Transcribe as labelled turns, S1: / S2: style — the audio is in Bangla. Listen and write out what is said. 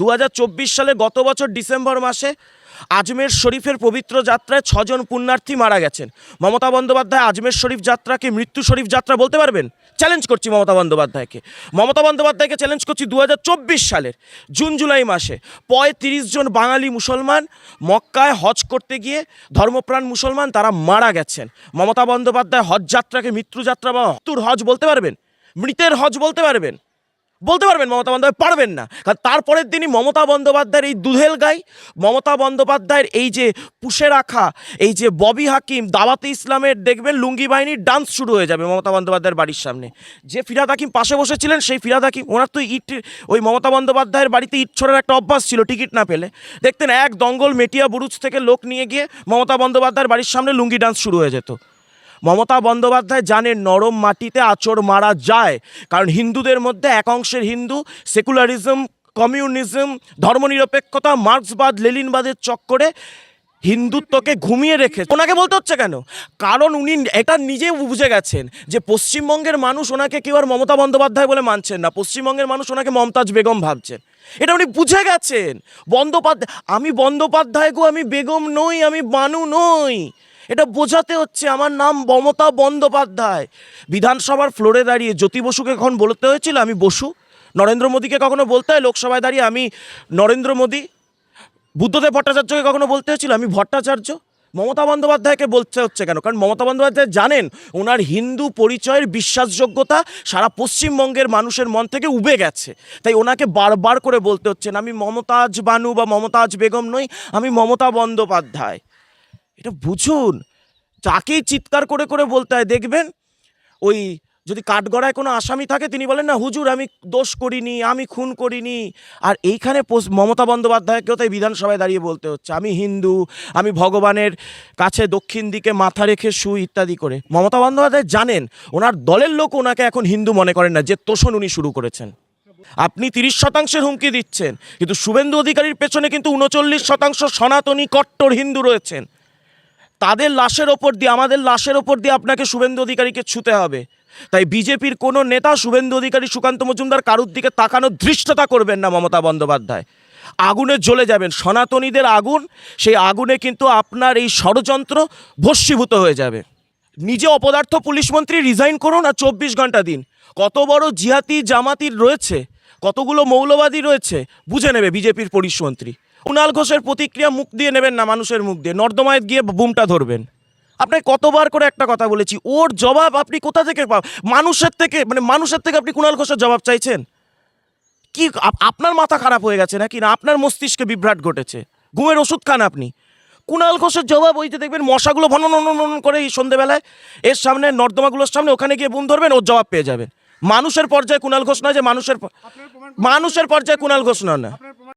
S1: দু হাজার চব্বিশ সালে গত বছর ডিসেম্বর মাসে আজমের শরীফের পবিত্র যাত্রায় ছজন পুণ্যার্থী মারা গেছেন। মমতা বন্দ্যোপাধ্যায় আজমের শরীফ যাত্রাকে মৃত্যু শরীফ যাত্রা বলতে পারবেন? চ্যালেঞ্জ করছি মমতা বন্দ্যোপাধ্যায়কে। মমতা বন্দ্যোপাধ্যায়কে চ্যালেঞ্জ করছি দু হাজার চব্বিশ সালের জুন, জুলাই মাসে। পঁয়ত্রিশ জন বাঙালি মুসলমান মক্কায় হজ করতে গিয়ে ধর্মপ্রাণ মুসলমান তারা মারা গেছেন। মমতা বন্দ্যোপাধ্যায় হজ যাত্রাকে মৃত্যু যাত্রা বা মৃত্যুর হজ বলতে পারবেন? মৃতের হজ বলতে পারবেন? বলতে পারবেন মমতা বন্দ্যোপাধ্যায়? পারবেন না। কারণ তারপরের দিনই মমতা বন্দ্যোপাধ্যায়ের এই দুধেল গাই, মমতা বন্দ্যোপাধ্যায়ের এই যে পুষে রাখা, এই যে ববি হাকিম, দাওয়াতে ইসলামের দেখবেন লুঙ্গি বাহিনীর ডান্স শুরু হয়ে যাবে মমতা বন্দ্যোপাধ্যায়ের বাড়ির সামনে। যে ফিরাদ হাকিম পাশে বসেছিলেন, সেই ফিরাদ হাকিম, ওনার তো ইট, ওই মমতা বন্দ্যোপাধ্যায়ের বাড়িতে ইট ছোড়ার একটা অভ্যাস ছিল, টিকিট না পেলে। দেখতেন এক দঙ্গল মেটিয়া বুরুজ থেকে লোক নিয়ে গিয়ে মমতা বন্দ্যোপাধ্যায়ের বাড়ির সামনে লুঙ্গি ডান্স শুরু হয়ে যেত। মমতা বন্দ্যোপাধ্যায় জানেন নরম মাটিতে আচর মারা যায়। কারণ হিন্দুদের মধ্যে এক অংশের হিন্দু, সেকুলারিজম, কমিউনিজম, ধর্মনিরপেক্ষতা, মার্ক্সবাদ লেলিনবাদের চক্করে হিন্দুত্বকে ঘুমিয়ে রেখে ওনাকে বলতে হচ্ছে কেন? কারণ উনি এটা নিজে বুঝে গেছেন যে পশ্চিমবঙ্গের মানুষ ওনাকে কেউ আর মমতা বন্দ্যোপাধ্যায় বলে মানছেন না। পশ্চিমবঙ্গের মানুষ ওনাকে মমতাজ বেগম ভাবছেন। এটা উনি বুঝে গেছেন। বন্দ্যোপাধ্যায়, আমি বন্দ্যোপাধ্যায় গো, আমি বেগম নই, আমি বানু নই। এটা বোঝাতে হচ্ছে আমার নাম মমতা বন্দ্যোপাধ্যায়। বিধানসভার ফ্লোরে দাঁড়িয়ে জ্যোতি বসুকে কখন বলতে হয়েছিল? আমি বসু। নরেন্দ্র মোদীকে কখনো বলতে হয়? লোকসভায় দাঁড়িয়ে আমি নরেন্দ্র মোদী। বুদ্ধদেব ভট্টাচার্যকে কখনো বলতে হয়েছিল? আমি ভট্টাচার্য। মমতা বন্দ্যোপাধ্যায়কে বলতে হচ্ছে কেন? কারণ মমতা বন্দ্যোপাধ্যায় জানেন, ওনার হিন্দু পরিচয়ের বিশ্বাসযোগ্যতা সারা পশ্চিমবঙ্গের মানুষের মন থেকে উবে গেছে। তাই ওনাকে বারবার করে বলতে হচ্ছেন আমি মমতাজ বানু বা মমতাজ বেগম নই, আমি মমতা বন্দ্যোপাধ্যায়। এটা বুঝুন। যাকেই চিৎকার করে করে বলতে হয়, দেখবেন ওই যদি কাঠগড়ায় কোনো আসামি থাকে, তিনি বলেন, না, হুজুর, আমি দোষ করিনি, আমি খুন করিনি। আর এইখানে মমতা বন্দ্যোপাধ্যায়কেও তাই বিধানসভায় দাঁড়িয়ে বলতে হচ্ছে, আমি হিন্দু, আমি ভগবানের কাছে দক্ষিণ দিকে মাথা রেখে শুই, ইত্যাদি করে। মমতা বন্দ্যোপাধ্যায় জানেন, ওনার দলের লোক ওনাকে এখন হিন্দু মনে করেন না, যে তোষণ উনি শুরু করেছেন। আপনি তিরিশ শতাংশের হুমকি দিচ্ছেন, কিন্তু শুভেন্দু অধিকারীর পেছনে কিন্তু উনচল্লিশ শতাংশ সনাতনী কট্টর হিন্দু রয়েছেন। তাদের লাশের ওপর দিয়ে, আমাদের লাশের ওপর দিয়ে আপনাকে শুভেন্দু অধিকারীকে ছুতে হবে। তাই বিজেপির কোনো নেতা শুভেন্দু অধিকারী সুকান্ত মজুমদার কারুর দিকে তাকানোর ধৃষ্টতা করবেন না মমতা বন্দ্যোপাধ্যায়। আগুনে জ্বলে যাবেন, সনাতনীদের আগুন, সেই আগুনে কিন্তু আপনার এই ষড়যন্ত্র ভস্মীভূত হয়ে যাবে। নিজে অপদার্থ পুলিশ মন্ত্রী রিজাইন করুন আর চব্বিশ ঘণ্টা দিন। কত বড় জিহাতি জামাতির রয়েছে কতগুলো মৌলবাদী রয়েছে, বুঝে নেবে বিজেপির পুলিশ মন্ত্রী কুণাল ঘোষের প্রতিক্রিয়া মুখ দিয়ে নেবেন না মানুষের মুখ দিয়ে, নর্দমায় গিয়ে বুমটা ধরবেন। আপনাকে কতবার করে একটা কথা বলেছি, ওর জবাব আপনি কোথা থেকে পাব মানুষের থেকে মানে মানুষের থেকে আপনি কুণাল ঘোষের জবাব চাইছেন? কি আপনার মাথা খারাপ হয়ে গেছে নাকি, না আপনার মস্তিষ্কে বিভ্রাট ঘটেছে? ঘুমের ওষুধ খান আপনি। কুণাল ঘোষের জবাব ওই যে দেখবেন মশাগুলো ভনন করে এই সন্ধেবেলায়, এর সামনে নর্দমাগুলোর সামনে ওখানে গিয়ে বুম ধরবেন, ওর জবাব পেয়ে যাবেন। মানুষের পর্যায়ে কুণাল ঘোষ নয় যে মানুষের মানুষের পর্যায়ে কুণাল ঘোষ নয় না।